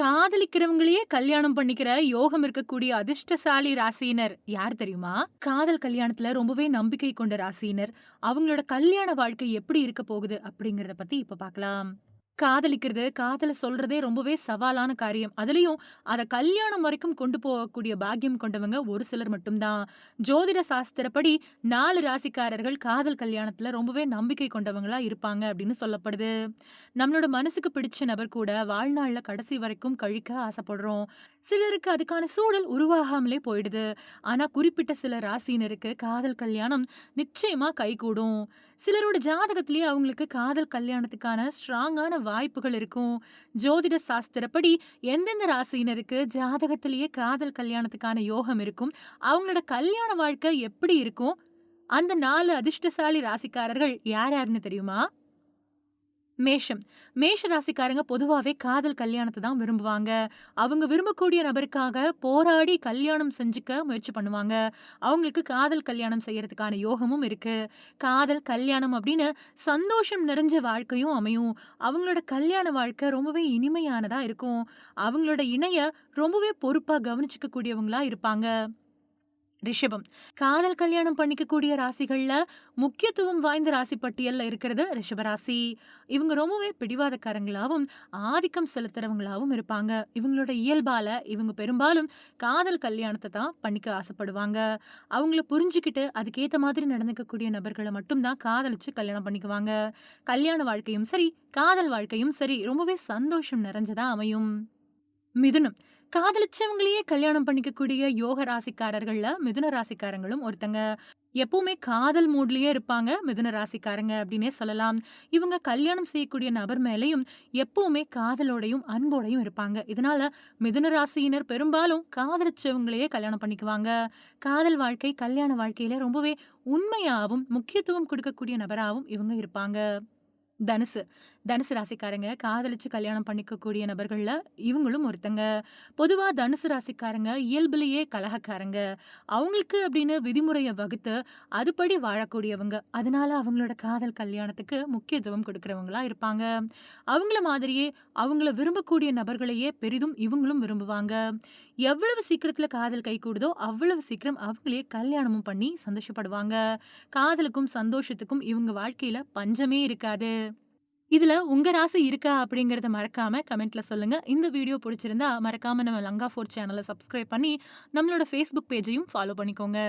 காதலிக்கிறவங்களையே கல்யாணம் பண்ணிக்கிற யோகம் இருக்கக்கூடிய அதிர்ஷ்டசாலி ராசியினர் யார் தெரியுமா? காதல் கல்யாணத்துல ரொம்பவே நம்பிக்கை கொண்ட ராசியினர். அவங்களோட கல்யாண வாழ்க்கை எப்படி இருக்க போகுது அப்படிங்கறத பத்தி இப்ப பார்க்கலாம். காதலிக்கிறது காதல சொல்றதே ரொம்பவே சவாலான காரியம். அதுலயும் அதை கல்யாணம் வரைக்கும் கொண்டு போகக்கூடிய பாக்கியம் கொண்டவங்க ஒரு சிலர் மட்டும்தான். ஜோதிட சாஸ்திரப்படி நாலு ராசிக்காரர்கள் காதல் கல்யாணத்துல ரொம்பவே நம்பிக்கை கொண்டவங்களா இருப்பாங்க அப்படின்னு சொல்லப்படுது. நம்மளோட மனசுக்கு பிடிச்ச நபர் கூட வாழ்நாள்ல கடைசி வரைக்கும் கழிக்க ஆசைப்படுறோம். சிலருக்கு அதுக்கான சூழல் உருவாகாமலே போயிடுது. ஆனா குறிப்பிட்ட சில ராசினருக்கு காதல் கல்யாணம் நிச்சயமா கைகூடும். சிலரோட ஜாதகத்திலேயே அவங்களுக்கு காதல் கல்யாணத்துக்கான ஸ்ட்ராங்கான வாய்ப்புகள் இருக்கும். ஜோதிட சாஸ்திரப்படி எந்தெந்த ராசியினருக்கு ஜாதகத்திலேயே காதல் கல்யாணத்துக்கான யோகம் இருக்கும்? அவங்களோட கல்யாண வாழ்க்கை எப்படி இருக்கும்? அந்த நாலு அதிர்ஷ்டசாலி ராசிக்காரர்கள் யார் யாருன்னு தெரியுமா? மேஷம். மேஷ ராசிக்காரங்க பொதுவாகவே காதல் கல்யாணத்தை தான் விரும்புவாங்க. அவங்க விரும்பக்கூடிய நபருக்காக போராடி கல்யாணம் செஞ்சுக்க முயற்சி பண்ணுவாங்க. அவங்களுக்கு காதல் கல்யாணம் செய்யறதுக்கான யோகமும் இருக்கு. காதல் கல்யாணம் அப்படின்னு சந்தோஷம் நிறைஞ்ச வாழ்க்கையும் அமையும். அவங்களோட கல்யாண வாழ்க்கை ரொம்பவே இனிமையானதா இருக்கும். அவங்களோட இணைய ரொம்பவே பொறுப்பாக கவனிச்சுக்க கூடியவங்களா இருப்பாங்க. ரிஷபம். காதல் கல்யாணம் பண்ணிக்கக்கூடிய ராசிகள்ல முக்கியத்துவம் வாய்ந்த ராசி பட்டியல்ல இருக்கிறது ரிஷபராசி இவங்க ரொம்பவே பிடிவாதக்காரங்களாவும் ஆதிக்கம் செலுத்துறவங்களாவும் இருப்பாங்க. இவங்களோட இயல்பால இவங்க பெரும்பாலும் காதல் கல்யாணத்தை தான் பண்ணிக்க ஆசைப்படுவாங்க. அவங்கள புரிஞ்சுக்கிட்டு அதுக்கேற்ற மாதிரி நடந்துக்கக்கூடிய நபர்களை மட்டும்தான் காதலிச்சு கல்யாணம் பண்ணிக்குவாங்க. கல்யாண வாழ்க்கையும் சரி காதல் வாழ்க்கையும் சரி ரொம்பவே சந்தோஷம் நிறைஞ்சதா அமையும். மிதுனம். காதலிச்சவங்களையே கல்யாணம் பண்ணிக்கக்கூடிய யோக ராசிக்காரர்கள்ல மிதுன ராசிக்காரங்களும் ஒருத்தங்க. எப்பவுமே காதல் மூட்லயே இருப்பாங்க மிதுன ராசிக்காரங்க அப்படின்னே சொல்லலாம். இவங்க கல்யாணம் செய்யக்கூடிய நபர் மேலையும் எப்பவுமே காதலோடையும் அன்போடையும் இருப்பாங்க. இதனால மிதுன ராசியினர் பெரும்பாலும் காதலிச்சவங்களையே கல்யாணம் பண்ணிக்குவாங்க. காதல் வாழ்க்கை கல்யாண வாழ்க்கையில ரொம்பவே உண்மையாவும் முக்கியத்துவம் கொடுக்கக்கூடிய நபராகவும் இவங்க இருப்பாங்க. தனுசு. தனுசு ராசிக்காரங்க காதலிச்சு கல்யாணம் பண்ணிக்கக்கூடிய நபர்களில் இவங்களும் ஒருத்தங்க. பொதுவாக தனுசு ராசிக்காரங்க இயல்புலயே கலகக்காரங்க. அவங்களுக்கு அப்படின்னு விதிமுறையை வகுத்து அதுபடி வாழக்கூடியவங்க. அதனால அவங்களோட காதல் கல்யாணத்துக்கு முக்கியத்துவம் கொடுக்குறவங்களா இருப்பாங்க. அவங்கள மாதிரியே அவங்கள விரும்பக்கூடிய நபர்களையே பெரிதும் இவங்களும் விரும்புவாங்க. எவ்வளவு சீக்கிரத்தில் காதல் கை கூடுதோ அவ்வளவு சீக்கிரம் அவங்களே கல்யாணமும் பண்ணி சந்தோஷப்படுவாங்க. காதலுக்கும் சந்தோஷத்துக்கும் இவங்க வாழ்க்கையில பஞ்சமே இருக்காது. இதுல உங்க ராசி இருக்கா அப்படிங்கறத மறக்காம கமெண்ட்ல சொல்லுங்க. இந்த வீடியோ பிடிச்சிருந்தா மறக்காம நம்ம லங்கா ஃபோர் சேனலை சப்ஸ்கிரைப் பண்ணி நம்மளோட ஃபேஸ்புக் பேஜையும் ஃபாலோ பண்ணிக்கோங்க.